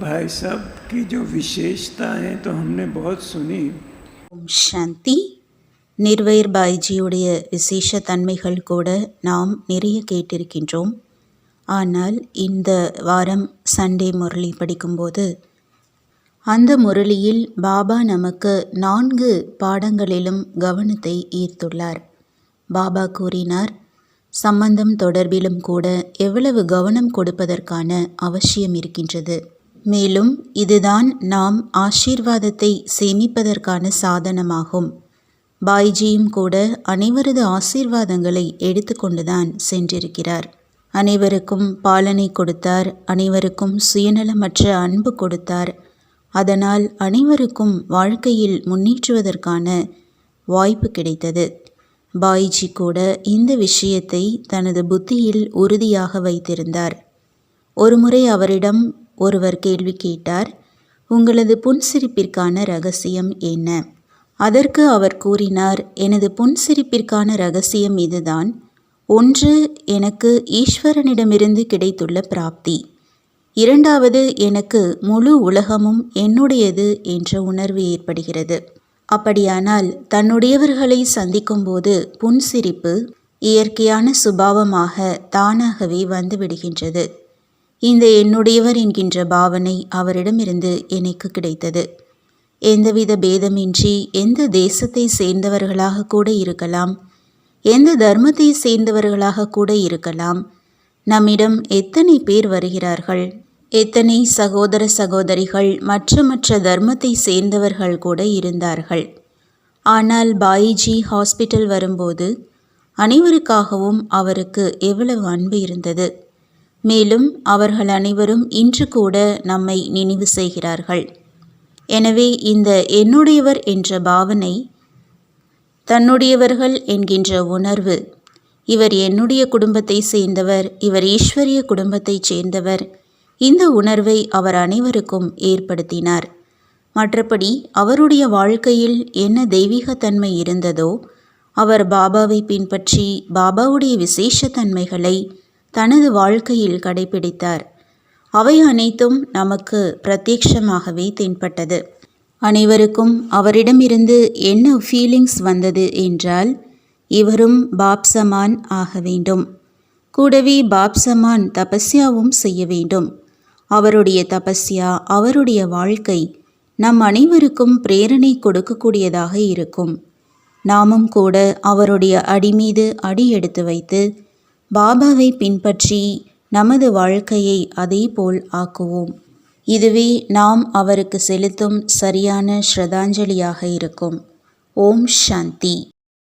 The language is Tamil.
भाई साहब की जो विशेषता है तो हमने बहुत सुनी ஓம் சாந்தி நிர்வயர் பாய்ஜியுடைய விசேஷ தன்மைகள் கூட நாம் நிறைய கேட்டிருக்கின்றோம் ஆனால் இந்த வாரம் சண்டே முரளி படிக்கும்போது அந்த முரளியில் பாபா நமக்கு நான்கு பாடங்களிலும் கவனத்தை ஈர்த்துள்ளார் பாபா கூறினார் சம்பந்தம் தொடர்பிலும் கூட எவ்வளவு கவனம் கொடுப்பதற்கான அவசியம் இருக்கின்றது மேலும் இதுதான் நாம் ஆசீர்வாதத்தை சேமிப்பதற்கான சாதனமாகும். பாய்ஜியும் கூட அனைவரது ஆசீர்வாதங்களை எடுத்துக்கொண்டுதான் சென்றிருக்கிறார். அனைவருக்கும் பாலனை கொடுத்தார் அனைவருக்கும் சுயநலமற்ற அன்பு கொடுத்தார். அதனால் அனைவருக்கும் வாழ்க்கையில் முன்னேற்றுவதற்கான வாய்ப்பு கிடைத்தது. பாய்ஜி கூட இந்த விஷயத்தை தனது புத்தியில் உறுதியாக வைத்திருந்தார். ஒருமுறை அவரிடம் ஒருவர் கேள்வி கேட்டார் உங்களது புன்சிரிப்பிற்கான ரகசியம் என்ன? அதற்கு அவர் கூறினார் எனது புன்சிரிப்பிற்கான ரகசியம் இதுதான். ஒன்று எனக்கு ஈஸ்வரனிடமிருந்து கிடைத்துள்ள பிராப்தி. இரண்டாவது எனக்கு முழு உலகமும் என்னுடையது என்ற உணர்வு ஏற்படுகிறது. அப்படியானால் தன்னுடையவர்களை சந்திக்கும்போது புன்சிரிப்பு இயற்கையான சுபாவமாக தானாகவே வந்துவிடுகின்றது இந்த என்னுடையவர் என்கின்ற பாவனை அவரிடமிருந்து எனக்கு கிடைத்தது. எந்தவித பேதமின்றி எந்த தேசத்தை சேர்ந்தவர்களாக கூட இருக்கலாம். எந்த தர்மத்தை சேர்ந்தவர்களாக கூட இருக்கலாம். நம்மிடம் எத்தனை பேர் வருகிறார்கள். எத்தனை சகோதர சகோதரிகள் மற்ற மற்ற தர்மத்தை சேர்ந்தவர்கள் கூட இருந்தார்கள். ஆனால் பாயிஜி ஹாஸ்பிட்டல் வரும்போது அனைவருக்காகவும் அவருக்கு எவ்வளவு அன்பு இருந்தது. மேலும் அவர்கள் அனைவரும் இன்று கூட நம்மை நினைவு செய்கிறார்கள். எனவே இந்த என்னுடையவர் என்ற பாவனை தன்னுடையவர்கள் என்கின்ற உணர்வு இவர் என்னுடைய குடும்பத்தை சேர்ந்தவர் இவர் ஈஸ்வரிய குடும்பத்தைச் சேர்ந்தவர் இந்த உணர்வை அவர் அனைவருக்கும் ஏற்படுத்தினார். மற்றபடி அவருடைய வாழ்க்கையில் என்ன தெய்வீகத்தன்மை இருந்ததோ அவர் பாபாவை பின்பற்றி பாபாவுடைய விசேஷத்தன்மைகளை தனது வாழ்க்கையில் கடைபிடித்தார். அவை அனைத்தும் நமக்கு பிரத்யட்சமாகவே தென்பட்டது. அனைவருக்கும் அவரிடமிருந்து என்ன ஃபீலிங்ஸ் வந்தது என்றால் இவரும் பாப்சமான் ஆக வேண்டும். கூடவே பாப்சமான் தபஸ்யாவும் செய்ய வேண்டும். அவருடைய தபஸ்யா அவருடைய வாழ்க்கை நம் அனைவருக்கும் பிரேரணை கொடுக்கக்கூடியதாக இருக்கும். நாமும் கூட அவருடைய அடி மீது அடி எடுத்து வைத்து பாபாவை பின்பற்றி நமது வாழ்க்கையை அதேபோல் ஆக்குவோம். இதுவே நாம் அவருக்கு செலுத்தும் சரியான ஸ்ரதாஞ்சலியாக இருக்கும். ஓம் சாந்தி.